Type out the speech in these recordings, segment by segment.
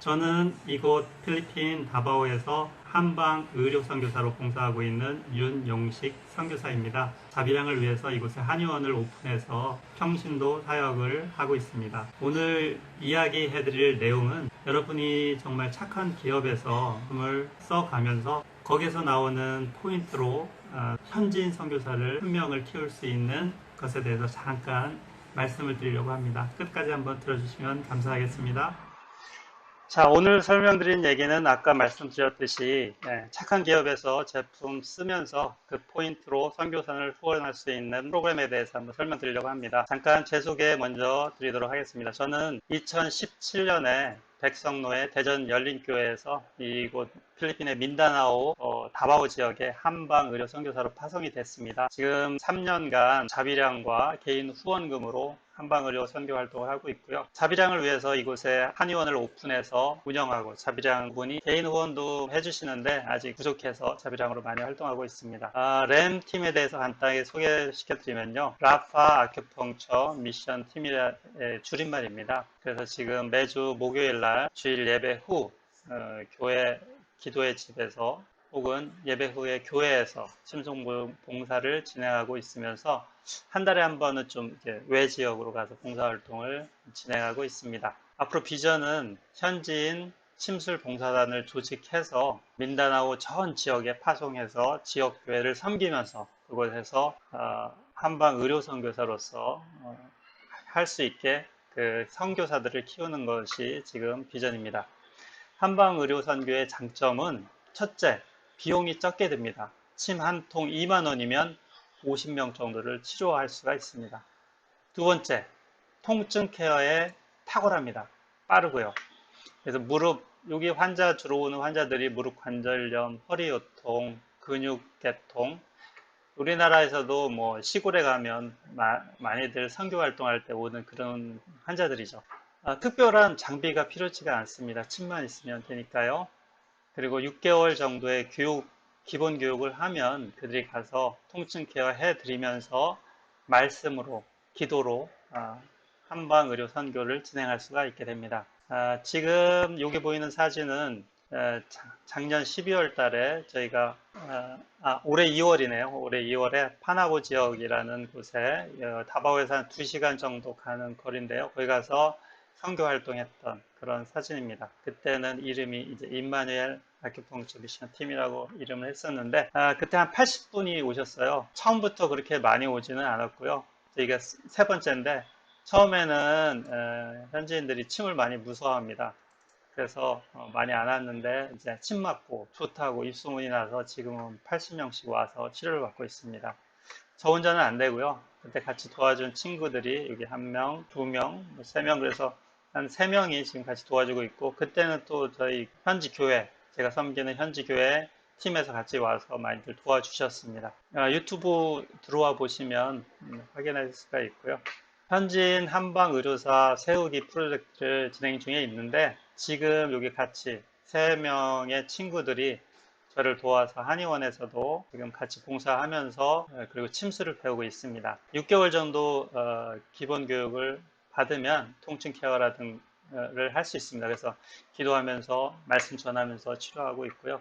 저는 이곳 필리핀 다바오에서 한방 의료 선교사로 봉사하고 있는 윤용식 선교사입니다. 자비량을 위해서 이곳에 한의원을 오픈해서 평신도 사역을 하고 있습니다. 오늘 이야기해 드릴 내용은 여러분이 정말 착한 기업에서 품을 써가면서 거기서 나오는 포인트로 어, 현지인 선교사를 한 명을 키울 수 있는 것에 대해서 잠깐 말씀을 드리려고 합니다. 끝까지 한번 들어주시면 감사하겠습니다. 자, 오늘 설명드린 얘기는 아까 말씀드렸듯이 예, 착한 기업에서 제품 쓰면서 그 포인트로 선교사를 후원할 수 있는 프로그램에 대해서 한번 설명드리려고 합니다. 잠깐 제 소개 먼저 드리도록 하겠습니다. 저는 2017년에 백성로의 대전 열린교회에서 이곳 필리핀의 민다나오 어, 다바오 지역의 한방 의료 선교사로 파송이 됐습니다. 지금 3년간 자비량과 개인 후원금으로 한방의료 선교 활동을 하고 있고요. 자비량을 위해서 이곳에 한의원을 오픈해서 운영하고 자비량 분이 개인 후원도 해주시는데 아직 부족해서 자비량으로 많이 활동하고 있습니다. 아, 램 팀에 대해서 간단하게 소개시켜드리면요. 라파 아큐펑처 미션 팀의 줄임말입니다. 그래서 지금 매주 목요일 날 주일 예배 후 어, 교회 기도의 집에서 혹은 예배 후에 교회에서 심송 봉사를 진행하고 있으면서 한 달에 한 번은 좀 외 지역으로 가서 봉사활동을 진행하고 있습니다. 앞으로 비전은 현지인 침술 봉사단을 조직해서 민다나오 전 지역에 파송해서 지역 교회를 섬기면서 그곳에서 어, 한방 의료 선교사로서 어, 할수 있게 그 선교사들을 키우는 것이 지금 비전입니다. 한방 의료 선교의 장점은 첫째, 비용이 적게 듭니다. 침 한 통 2만 원이면 50명 정도를 치료할 수가 있습니다. 두 번째, 통증 케어에 탁월합니다. 빠르고요. 그래서 무릎, 여기 환자 주로 오는 환자들이 무릎 관절염, 허리 요통, 근육 개통, 우리나라에서도 뭐 시골에 가면 마, 많이들 선교 활동할 때 오는 그런 환자들이죠. 아, 특별한 장비가 필요치가 않습니다. 침만 있으면 되니까요. 그리고 6개월 정도의 교육, 기본 교육을 하면 그들이 가서 통증 케어 해 드리면서 말씀으로, 기도로 아, 한방 의료 선교를 진행할 수가 있게 됩니다. 아, 지금 여기 보이는 사진은 작년 12월 달에 저희가 아, 올해 2월이네요. 올해 2월에 파나고 지역이라는 곳에 어, 다바오에서 한 2시간 정도 가는 거리인데요. 거기 가서 선교 활동했던 그런 사진입니다. 그때는 이름이 이제 임마누엘 아큐펑처 미션 팀이라고 이름을 했었는데 아, 그때 한 80분이 오셨어요. 처음부터 그렇게 많이 오지는 않았고요. 이게 세 번째인데 처음에는 에, 현지인들이 침을 많이 무서워합니다. 그래서 어, 많이 안 왔는데 이제 침 맞고 좋다고 입소문이 나서 지금은 80명씩 와서 치료를 받고 있습니다. 저 혼자는 안 되고요. 그때 같이 도와준 친구들이 여기 한 명, 두 명, 뭐세명 그래서 한 3명이 지금 같이 도와주고 있고 그때는 또 저희 현지 교회 제가 섬기는 현지 교회 팀에서 같이 와서 많이들 도와주셨습니다. 아, 유튜브 들어와 보시면 음, 확인할 수가 있고요. 현지인 한방 의료사 세우기 프로젝트를 진행 중에 있는데 지금 여기 같이 3명의 친구들이 저를 도와서 한의원에서도 지금 같이 봉사하면서 어, 그리고 침수를 배우고 있습니다. 6개월 정도 어, 기본 교육을 받으면 통증 케어라든 를 할 수 있습니다. 그래서 기도하면서 말씀 전하면서 치료하고 있고요.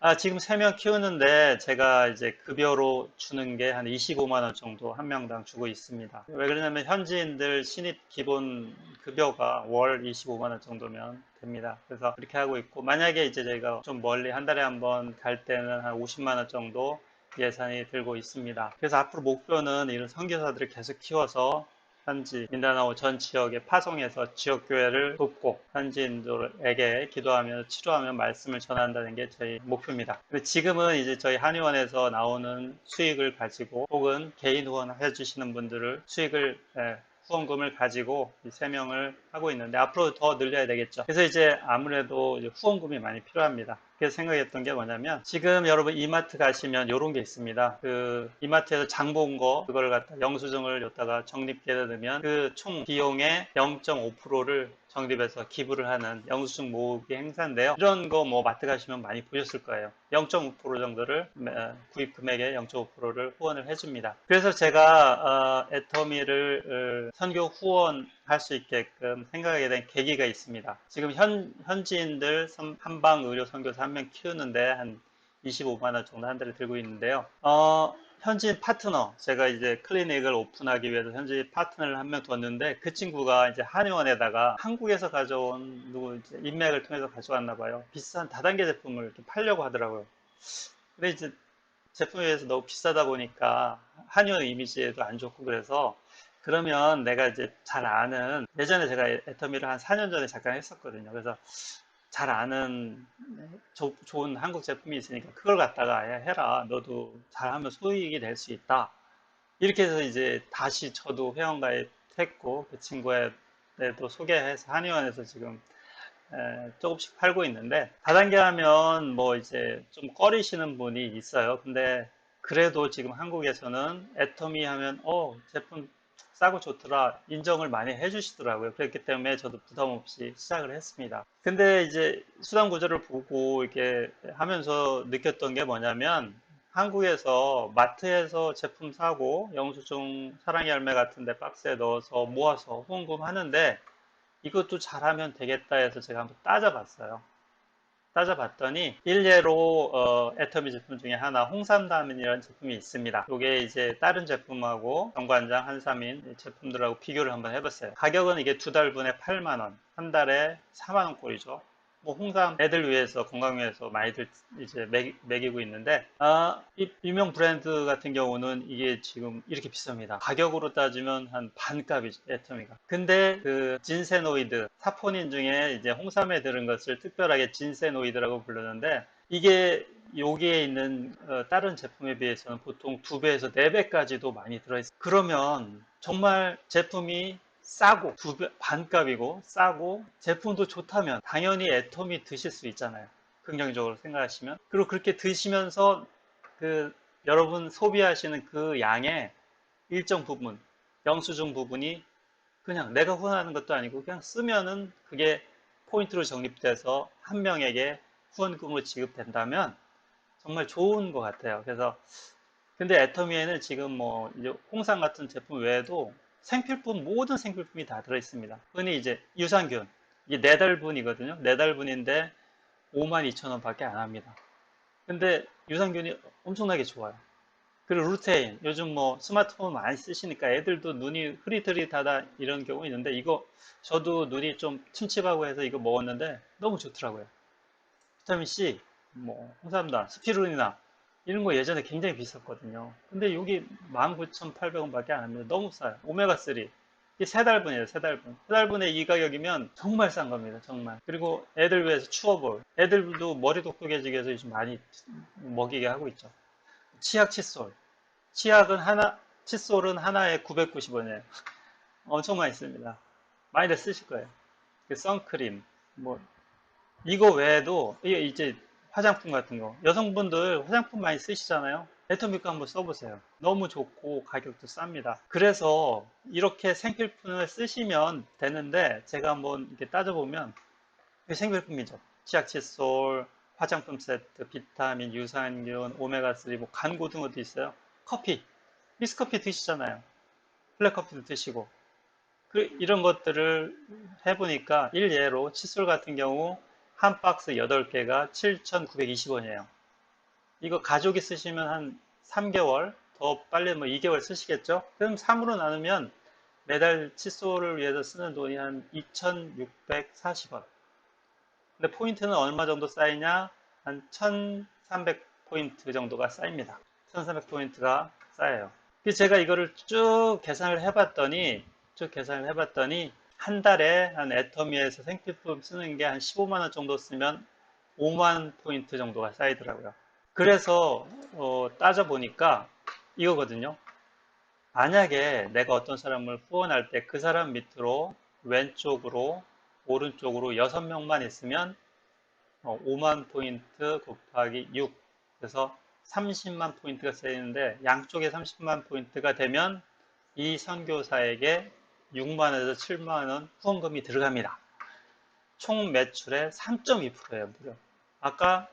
아, 지금 3명 키우는데 제가 이제 급여로 주는 게 한 25만 원 정도 한 명당 주고 있습니다. 왜 그러냐면 현지인들 신입 기본 급여가 월 25만 원 정도면 됩니다. 그래서 그렇게 하고 있고 만약에 이제 저희가 좀 멀리 한 달에 한 번 갈 때는 한 50만 원 정도 예산이 들고 있습니다. 그래서 앞으로 목표는 이런 선교사들을 계속 키워서 현지 민다나오 전 지역에 파송해서 지역 교회를 돕고 현지인들에게 기도하며 치료하며 말씀을 전한다는 게 저희 목표입니다. 지금은 이제 저희 한의원에서 나오는 수익을 가지고 혹은 개인 후원해 주시는 분들을 수익을 예, 후원금을 가지고 세 명을 하고 있는데 앞으로 더 늘려야 되겠죠. 그래서 이제 아무래도 이제 후원금이 많이 필요합니다. 생각했던 게 뭐냐면 지금 여러분 이마트 가시면 이런 게 있습니다. 그 이마트에서 장 본 거 그걸 갖다 영수증을 여기다가 적립기에 넣으면 그 총 비용의 0.5%를 적립해서 기부를 하는 영수증 모으기 행사인데요. 이런 거 뭐 마트 가시면 많이 보셨을 거예요. 0.5% 정도를 에, 구입 금액의 0.5%를 후원을 해줍니다. 그래서 제가 어, 애터미를 어, 선교 후원 할 수 있게끔 생각하게 된 계기가 있습니다. 지금 현 현지인들 선- 한방 의료 선교사 한 명 키우는데 한 25만 원 정도 한 달에 들고 있는데요. 어, 현지인 파트너, 제가 이제 클리닉을 오픈하기 위해서 현지 파트너를 한 명 뒀는데 그 친구가 이제 한의원에다가 한국에서 가져온 누구 인맥을 통해서 가져왔나 봐요. 비싼 다단계 제품을 이렇게 팔려고 하더라고요. 근데 이제 제품에 비해서 너무 비싸다 보니까 한의원 이미지에도 안 좋고 그래서 그러면 내가 이제 잘 아는 예전에 제가 애터미를 한 4년 전에 잠깐 했었거든요. 그래서 잘 아는 조- 좋은 한국 제품이 있으니까 그걸 갖다가 해- 해라. 너도 잘하면 소익이 될 수 있다. 이렇게 해서 이제 다시 저도 회원 가입했고 그 친구에도 소개해서 한의원에서 지금 에, 조금씩 팔고 있는데 다단계 하면 뭐 이제 좀 꺼리시는 분이 있어요. 근데 그래도 지금 한국에서는 애터미 하면 어 제품 싸고 좋더라 인정을 많이 해주시더라고요. 그렇기 때문에 저도 부담 없이 시작을 했습니다. 근데 이제 수단 구조를 보고 이렇게 하면서 느꼈던 게 뭐냐면 한국에서 마트에서 제품 사고 영수증 사랑의 열매 같은 데 박스에 넣어서 모아서 후원금 하는데 이것도 잘하면 되겠다 해서 제가 한번 따져봤어요. 따져봤더니 일례로 어, 애터미 제품 중에 하나 홍삼담이라는 제품이 있습니다. 이게 이제 다른 제품하고 정관장, 한삼인 제품들하고 비교를 한번 해봤어요. 가격은 이게 두 달분에 8만 원, 한 달에 4만 원 꼴이죠. 뭐 홍삼 애들 위해서 건강 위해서 많이들 이제 먹이 고 있는데 아, 이 유명 브랜드 같은 경우는 이게 지금 이렇게 비쌉니다. 가격으로 따지면 한 반값이죠 애터미가. 근데 그 진세노이드 사포닌 중에 이제 홍삼에 들은 것을 특별하게 진세노이드라고 부르는데 이게 여기에 있는 어, 다른 제품에 비해서는 보통 두 배에서 네 배까지도 많이 들어있어요. 그러면 정말 제품이 싸고 두 배, 반값이고 싸고 제품도 좋다면 당연히 애터미 드실 수 있잖아요. 긍정적으로 생각하시면 그리고 그렇게 드시면서 그 여러분 소비하시는 그 양의 일정 부분 영수증 부분이 그냥 내가 후원하는 것도 아니고 그냥 쓰면은 그게 포인트로 적립돼서 한 명에게 후원금으로 지급된다면 정말 좋은 것 같아요. 그래서 근데 애터미에는 지금 뭐 홍삼 같은 제품 외에도 생필품 모든 생필품이 다 들어있습니다. 흔히 이제 유산균 이게 네 달분이거든요. 네 달분인데 5만 2천 원밖에 안 합니다. 근데 유산균이 엄청나게 좋아요. 그리고 루테인 요즘 뭐 스마트폰 많이 쓰시니까 애들도 눈이 흐릿흐릿하다 이런 경우 있는데 이거 저도 눈이 좀 침침하고 해서 이거 먹었는데 너무 좋더라고요. 비타민 C, 뭐 홍삼단, 스피루리나 이런 거 예전에 굉장히 비쌌거든요. 근데 여기 19,800원 밖에 안 합니다. 너무 싸요. 오메가3. 이게 세 달분이에요, 세 달분. 세 달분에 이 가격이면 정말 싼 겁니다, 정말. 그리고 애들 위해서 추어볼. 애들도 머리 독특해지기 위해서 요즘 많이 먹이게 하고 있죠. 치약 칫솔. 치약은 하나, 칫솔은 하나에 990원이에요. 엄청 많이 씁니다. 많이들 쓰실 거예요. 그 선크림, 뭐, 이거 외에도, 이게 이제 화장품 같은 거. 여성분들 화장품 많이 쓰시잖아요. 애터미거 한번 써보세요. 너무 좋고 가격도 쌉니다. 그래서 이렇게 생필품을 쓰시면 되는데 제가 한번 이렇게 따져보면 생필품이죠. 치약 칫솔, 화장품 세트, 비타민, 유산균, 오메가3, 뭐 간고 등어도 있어요. 커피, 미스커피 드시잖아요. 블랙커피도 드시고. 그 이런 것들을 해보니까 일예로 칫솔 같은 경우 한 박스 8개가 7,920원이에요. 이거 가족이 쓰시면 한 3개월, 더 빨리 뭐 2개월 쓰시겠죠? 그럼 3으로 나누면 매달 칫솔을 위해서 쓰는 돈이 한 2,640원. 근데 포인트는 얼마 정도 쌓이냐? 한 1,300포인트 정도가 쌓입니다. 1,300포인트가 쌓여요. 제가 이거를 쭉 계산을 해봤더니, 쭉 계산을 해봤더니, 한 달에 한 애터미에서 생필품 쓰는 게 한 15만 원 정도 쓰면 5만 포인트 정도가 쌓이더라고요. 그래서 어, 따져보니까 이거거든요. 만약에 내가 어떤 사람을 후원할 때 그 사람 밑으로 왼쪽으로 오른쪽으로 6명만 있으면 어, 5만 포인트 곱하기 6 그래서 30만 포인트가 쌓이는데 양쪽에 30만 포인트가 되면 이 선교사에게 6만원에서 7만원 후원금이 들어갑니다. 총 매출의 3.2%예요, 무려. 아까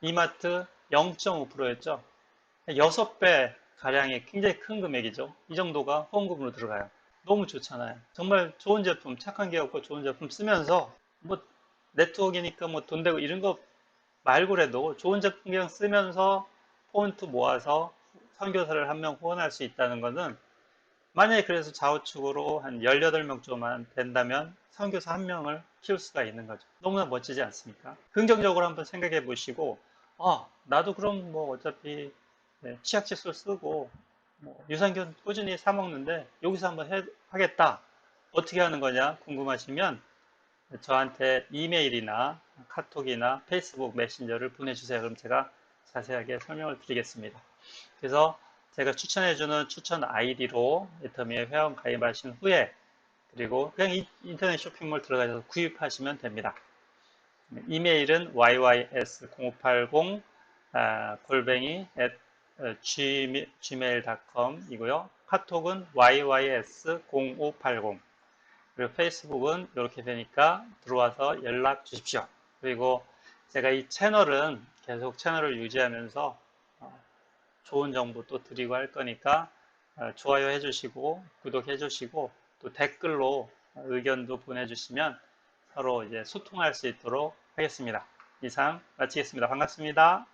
이마트 0.5%였죠. 6배 가량의 굉장히 큰 금액이죠. 이 정도가 후원금으로 들어가요. 너무 좋잖아요. 정말 좋은 제품, 착한 기업과 좋은 제품 쓰면서 뭐 네트워크니까 뭐 돈 되고 이런 거 말고라도 좋은 제품 그냥 쓰면서 포인트 모아서 선교사를 한 명 후원할 수 있다는 것은 만약에 그래서 좌우측으로 한 18명 정도만 된다면 선교사 한 명을 키울 수가 있는 거죠. 너무나 멋지지 않습니까? 긍정적으로 한번 생각해 보시고, 아, 나도 그럼 뭐 어차피 네, 치약칫솔 쓰고 뭐 유산균 꾸준히 사 먹는데 여기서 한번 해, 하겠다. 어떻게 하는 거냐 궁금하시면 저한테 이메일이나 카톡이나 페이스북 메신저를 보내주세요. 그럼 제가 자세하게 설명을 드리겠습니다. 그래서 제가 추천해주는 추천 아이디로 애터미에 회원 가입하신 후에 그리고 그냥 이- 인터넷 쇼핑몰 들어가셔서 구입하시면 됩니다. 이메일은 yys0580 아, 골뱅이 at 어, gmail.com 이고요. 카톡은 yys0580 그리고 페이스북은 이렇게 되니까 들어와서 연락 주십시오. 그리고 제가 이 채널은 계속 채널을 유지하면서 어, 좋은 정보 또 드리고 할 거니까 어, 좋아요 해주시고 구독해 주시고 또 댓글로 의견도 보내주시면 서로 이제 소통할 수 있도록 하겠습니다. 이상 마치겠습니다. 반갑습니다.